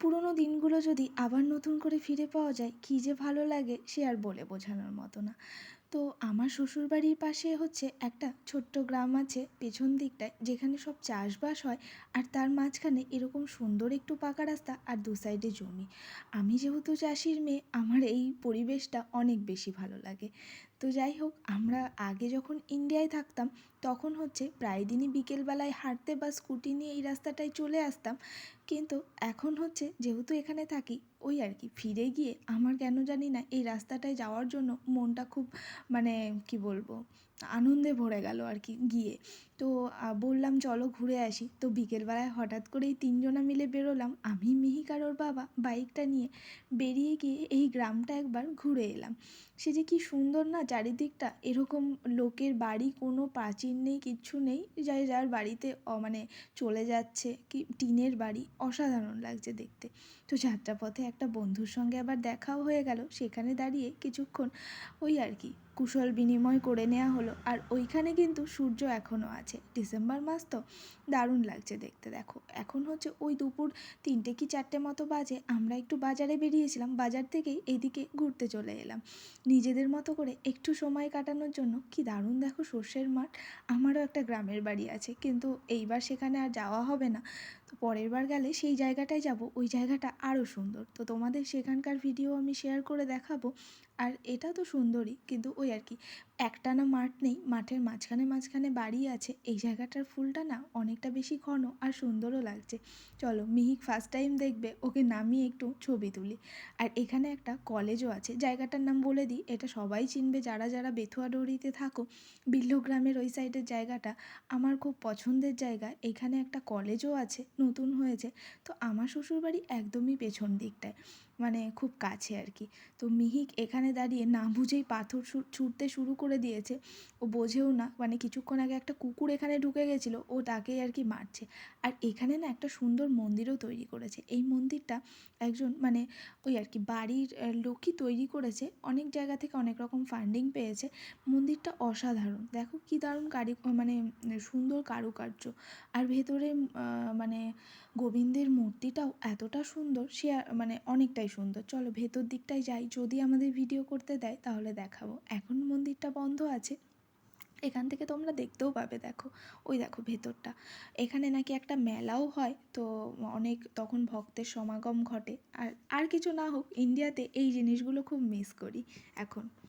পুরোনো দিনগুলো যদি আবার নতুন করে ফিরে পাওয়া যায়, কী যে ভালো লাগে সে আর বলে বোঝানোর মতো না। তো আমার শ্বশুরবাড়ির পাশে হচ্ছে একটা ছোট্ট গ্রাম আছে, পেছন দিকটায়, যেখানে সব চাষবাস হয় আর তার মাঝখানে এরকম সুন্দর একটু পাকা রাস্তা আর দু সাইডে জমি। আমি যেহেতু চাষির মেয়ে, আমার এই পরিবেশটা অনেক বেশি ভালো লাগে। তো যাই হোক, আমরা আগে যখন ইন্ডিয়ায় থাকতাম, তখন হচ্ছে প্রায় দিনই বিকেলবেলায় হাঁটতে বা স্কুটি নিয়ে এই রাস্তাটায় চলে আসতাম। কিন্তু এখন হচ্ছে যেহেতু এখানে থাকি, ওই আর কি, ফিরে গিয়ে আমার কেন জানি না এই রাস্তাটায় যাওয়ার জন্য মনটা খুব মানে কি বলব আনন্দে ভরে গেল আর কি গিয়ে। তো বললাম, চলো ঘুরে আসি। তো বিকেলবেলায় হঠাৎ করেই তিনজনা মিলে বেরোলাম। আমি, মিহিক আর ওর বাবা বাইকটা নিয়ে বেরিয়ে গিয়ে এই গ্রামটা একবার ঘুরে এলাম। সে যে কি সুন্দর না, চারিদিকটা এরকম লোকের বাড়ি কোনো প্রাচীর নেই, কিচ্ছু নেই, যাই যার বাড়িতে মানে চলে যাচ্ছে, কি টিনের বাড়ি, অসাধারণ লাগছে দেখতে। তো যাত্রাপথে একটা বন্ধুর সঙ্গে আবার দেখাও হয়ে গেল। সেখানে দাঁড়িয়ে কিছুক্ষণ ওই আর কি কুশল বিনিময় করে নেওয়া হলো। আর ওইখানে কিন্তু সূর্য এখনও আছে। ডিসেম্বর মাস তো দারুণ লাগছে দেখতে, দেখো। এখন হচ্ছে ওই দুপুর তিনটে কি চারটে মতো বাজে, আমরা একটু বাজারে বেরিয়েছিলাম। বাজার থেকেই এদিকে ঘুরতে চলে এলাম। নিজেদের মতো করে একটু সময় কাটানোর জন্য কি দারুণ দেখো সর্ষের মাঠ। আমারও একটা গ্রামের বাড়ি আছে, কিন্তু এইবার সেখানে আর যাওয়া হবে না। তো পরের বার গেলে সেই জায়গাটায় যাব, ওই জায়গাটা আরও সুন্দর। তো তোমাদের সেখানকার ভিডিও আমি শেয়ার করে দেখাবো। আর এটা তো সুন্দরই, কিন্তু ওই আর কি। একটানা মাঠ নেই, মাঠের মাঝখানে মাঝখানে বাড়ি আছে। এই জায়গাটার ফুলটা না অনেকটা বেশি ঘন আর সুন্দরও লাগছে। চলো মিহিক ফার্স্ট টাইম দেখবে, ওকে নামিয়ে একটু ছবি তুলি। আর এখানে একটা কলেজও আছে, জায়গাটার নাম বলে দিই, এটা সবাই চিনবে যারা যারা বেথুয়া ডৌরিতে থাকো। বিল্লগ্রামের ওই সাইডের জায়গাটা আমার খুব পছন্দের জায়গা। এখানে একটা কলেজও আছে, নতুন হয়েছে। তো আমার শ্বশুরবাড়ি একদমই পেছন দিকটায়। মানে খুব কাছে আর কি। তো মিহিক এখানে দাঁড়িয়ে না বুঝেই পাথর ছুঁড়তে শুরু করে দিয়েছে। ও বোঝেও না মানে কিছুক্ষণ আগে একটা কুকুর এখানে ঢুকে গেছিল, ও তাকেই আর কি মারছে। আর এখানে না একটা সুন্দর মন্দিরও তৈরি করেছে। এই মন্দিরটা একজন মানে ওই আর কি বাড়ির লোকই তৈরি করেছে। অনেক জায়গা থেকে অনেক রকম ফান্ডিং পেয়েছে। মন্দিরটা অসাধারণ। দেখো কী দারুণ কারি মানে সুন্দর কারুকার্য। আর ভেতরে মানে গোবিন্দের মূর্তিটাও এতটা সুন্দর, সে মানে অনেকটাই সুন্দর। চলো ভেতর দিকটায় যাই। যদি আমাদের ভিডিও করতে দেয়, তাহলে দেখাবো। এখন মন্দিরটা বন্ধ আছে। এখান থেকে তোমরা দেখতেও পাবে, দেখো। ওই দেখো ভেতরটা। এখানে নাকি একটা মেলাও হয়। তো অনেক তখন ভক্তের সমাগম ঘটে। আর আর কিছু না হোক ইন্ডিয়াতে এই জিনিসগুলো খুব মিস করি। এখন